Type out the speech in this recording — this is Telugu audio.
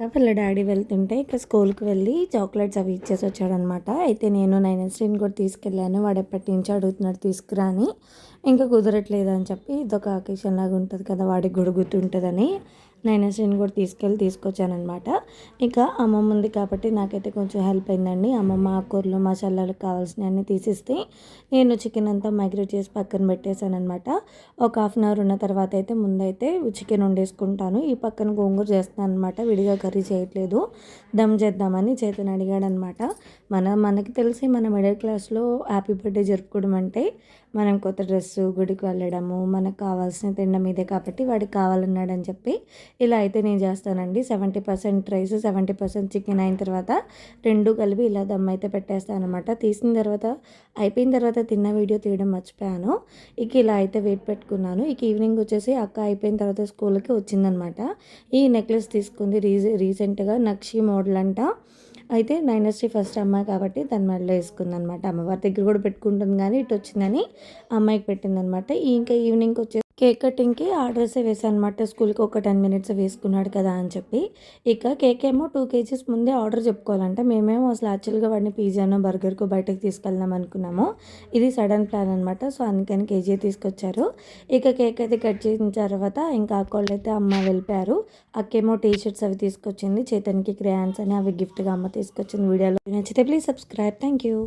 వాళ్ళ డాడీ వెళ్తుంటే ఇక స్కూల్కి వెళ్ళి చాక్లెట్స్ అవి ఇచ్చేసి వచ్చాడనమాట. అయితే నేను నైన్ శ్రీని కూడా తీసుకెళ్ళాను. వాడు ఎప్పటి నుంచి అడుగుతున్నాడు తీసుకురా అని ఇంకా కుదరట్లేదు అని చెప్పి ఇదొక అకేషన్ లాగా ఉంటుంది కదా వాడికి కూడా గుర్తుంటుందని. నైనశ్రీని కూడా తీసుకెళ్ళి తీసుకొచ్చానమాట ఇంకా అమ్మమ్మ ఉంది కాబట్టి నాకైతే కొంచెం హెల్ప్ అయిందండి. అమ్మమ్మ ఆకూరలు మసాలాలు కావాల్సినవన్నీ తీసిస్తే నేను చికెన్ అంతా మైగ్రేట్ చేసి పక్కన పెట్టేశానమాట అనమాట ఒక హాఫ్ అన్ అవర్ ఉన్న తర్వాత అయితే ముందైతే చికెన్ వండేసుకుంటాను. ఈ పక్కన గోంగూర చేస్తాను అనమాట విడిగా కర్రీ చేయట్లేదు. దమ్ చేద్దామని చేతను అడిగాడనమాట మన మనకి తెలిసి మన మిడిల్ క్లాస్లో హ్యాపీ బర్త్డే జరుపుకోవడం అంటే మనం కొత్త డ్రెస్సు గుడికి వెళ్ళడము మనకు కావాల్సిన తినడం ఇదే కాబట్టి వాడికి కావాలన్నాడని చెప్పి ఇలా అయితే నేను చేస్తానండి. Seventy percent rice seventy percent chicken అయిన తర్వాత రెండు కలిపి ఇలా దమ్ అయితే పెట్టేస్తాను అనమాట తీసిన తర్వాత అయిపోయిన తర్వాత తిన్న వీడియో తీయడం మర్చిపోయాను. ఇక ఇలా అయితే వెయిట్ పెట్టుకున్నాను. ఇక ఈవినింగ్ వచ్చేసి అక్క అయిపోయిన తర్వాత స్కూల్కి వచ్చిందనమాట ఈ నెక్లెస్ తీసుకుంది రీసె రీసెంట్గా నక్షి మోడల్ అంట. అయితే నైనశ్రీ ఫస్ట్ అమ్మాయి కాబట్టి తన మెడలో వేసుకుంది అనమాట అమ్మవారి దగ్గర కూడా పెట్టుకుంటుంది కానీ ఇటు వచ్చిందని అమ్మాయికి పెట్టిందనమాట. ఇంకా ఈవినింగ్కి వచ్చే కేక్ కటింగ్కి ఆర్డర్సే వేసాను అనమాట స్కూల్కి ఒక టెన్ మినిట్స్ వేసుకున్నాడు కదా అని చెప్పి. ఇక కేక్ ఏమో టూ కేజీస్ ముందే ఆర్డర్ చెప్పుకోవాలంటే. మేమేమో అసలు యాక్చువల్గా వాడిని పిజ్జానో బర్గర్కు బయటకు తీసుకెళ్దాం అనుకున్నాము. ఇది సడన్ ప్లాన్ అనమాట సో అందుకని కేజీ తీసుకొచ్చారు. ఇక కేక్ అయితే కట్ చేసిన తర్వాత ఇంకా అక్కోళ్ళు అయితే అమ్మ వెళ్ళిపోయారు. అక్కేమో టీ షర్ట్స్ అవి తీసుకొచ్చింది. చేతనికి క్రేయాన్స్ అని అవి గిఫ్ట్గా అమ్మ తీసుకొచ్చింది. వీడియోలో నచ్చితే ప్లీజ్ సబ్స్క్రైబ్. Thank you